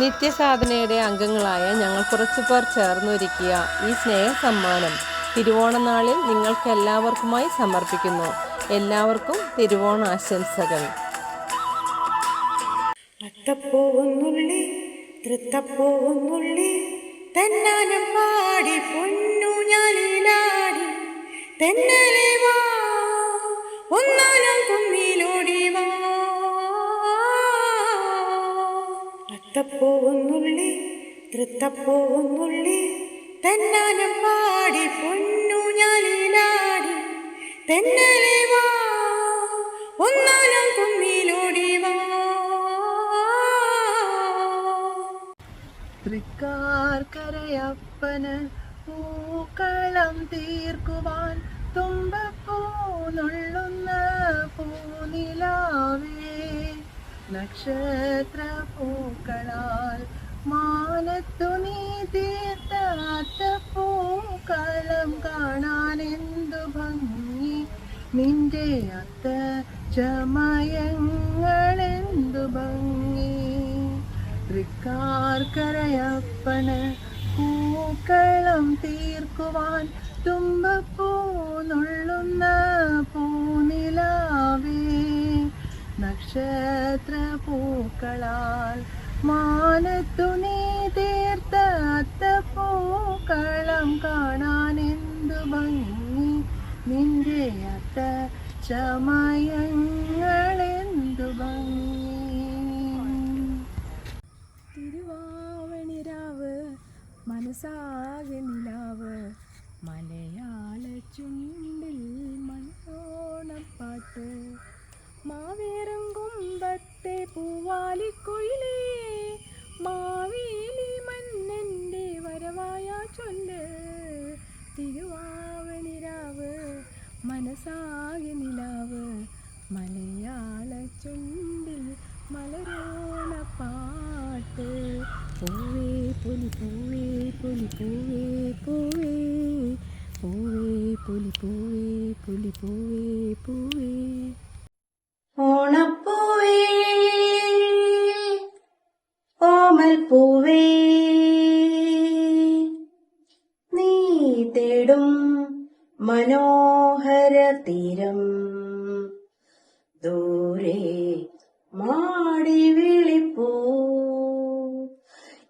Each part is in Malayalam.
നിത്യസാധനയുടെ അംഗങ്ങളായ ഞങ്ങൾ കുറച്ചുപേർ ചേർന്നൊരുക്കിയ ഈ സ്നേഹ സമ്മാനം തിരുവോണനാളിൽ നിങ്ങൾക്ക് എല്ലാവർക്കുമായി സമർപ്പിക്കുന്നു. എല്ലാവർക്കും തിരുവോണ ആശംസകൾ. തൃത്തപ്പോവുന്നുള്ളി തന്നാനം പാടി പൊന്നു ഞാനിലാടി തെന്നലെ വാ അത്തപ്പോവുന്നുള്ളി തൃത്തപ്പോവുന്നുള്ളി തന്നാനം പാടി പൊന്നു ഞാനിലാടി തന്നെ വാ ഒന്നാനം കുന്നിലോടി തൃക്കാർക്കരയപ്പന് പൂക്കളം തീർക്കുവാൻ തുമ്പപ്പൂന്നുള്ളുന്ന പൂനിലാവേ. നക്ഷത്ര പൂക്കളാൽ മാനത്തു നീ തീർത്താത്ത പൂക്കളം കാണാൻ എന്തു ഭംഗി? നിന്റെ അത്ത ചമയങ്ങൾ എന്തു ഭംഗി? തൃക്കാർക്കരയപ്പന് പൂക്കളം തീർക്കുവാൻ തുമ്പപ്പൂന്നുള്ളുന്ന പൂനിലാവേ. നക്ഷത്ര പൂക്കളാൽ മാനത്തു അത്തപ്പൂക്കളം കാണാൻ എന്തു ഭംഗി? നിന്റെ അത്ത ചമയങ്ങൾ എന്തു ഭംഗി? തിരുവാവണിരാവ് മനസ്സാകെ നിലാവ്. മലയാള ചുണ്ടിൽ മണ്ണോണപ്പാട്ട് മാവേറും കുമ്പത്തെ പൂവാലിക്കൊയിലേ പൂവേ പുലി പൂവേ പൂവേ. പൂവേ പുലി പൂവേ പുലി പൂവേ പൂവേ. ഓണപ്പൂവേ ഓമൽ പൂവേ. നീ തേടും മനോഹര തീരം. ദൂരെ മാടി വിളിപ്പൂ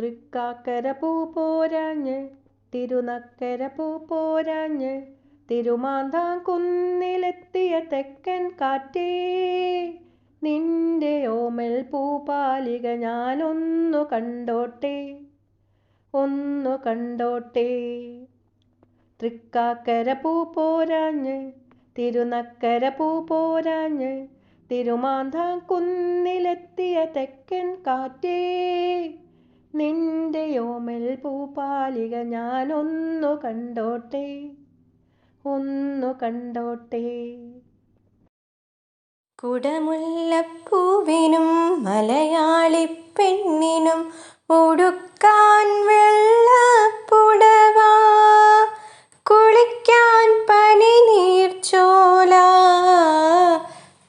തൃക്കാക്കര പൂ പോരാഞ്ഞ് തിരുനക്കര പൂ പോരാഞ്ഞ് തിരുമാന്താം കുന്നിലെത്തിയ തെക്കൻ കാറ്റേ. നിന്റെ ഓമൽ പൂപാലിക ഞാനൊന്നു കണ്ടോട്ടെ ഒന്നു കണ്ടോട്ടെ. തൃക്കാക്കര പൂ പോരാഞ്ഞ് തിരുനക്കര പൂ പോരാഞ്ഞ് തിരുമാന്താം കുന്നിലെത്തിയ തെക്കൻ കാറ്റേ. പൂപാലിക ഞാനൊന്നു കണ്ടോട്ടെ ഒന്നു കണ്ടോട്ടെ. കുടമുല്ലപ്പൂവിനും മലയാളി പെണ്ണിനും ഉടുക്കാൻ വെള്ളപ്പുടവ കുളിക്കാൻ പനി നീർച്ചോല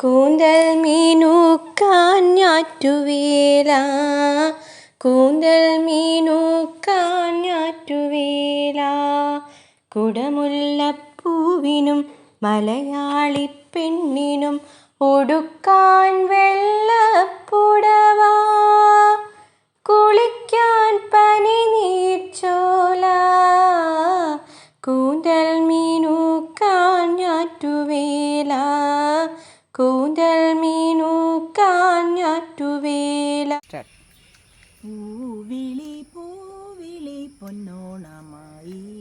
കൂന്തൽ മീനൂക്കാൻ ഞാറ്റുവേല കൂന്തൽ മീനൂക്കാൻ കുടമുല്ലപ്പൂവിനും മലയാളി പെണ്ണിനും ഒടുക്കാൻ വെള്ളപ്പുടവ. കുളിക്കാൻ പനി നീച്ചോല കൂന്തൽ മീനൂക്കാൻ ഞാറ്റുവേല. കൂന്തൽ മീനൂക്കാൻ ഞാറ്റുവേല. പൂവിളി പൂവിളി പൊന്നോണമായി.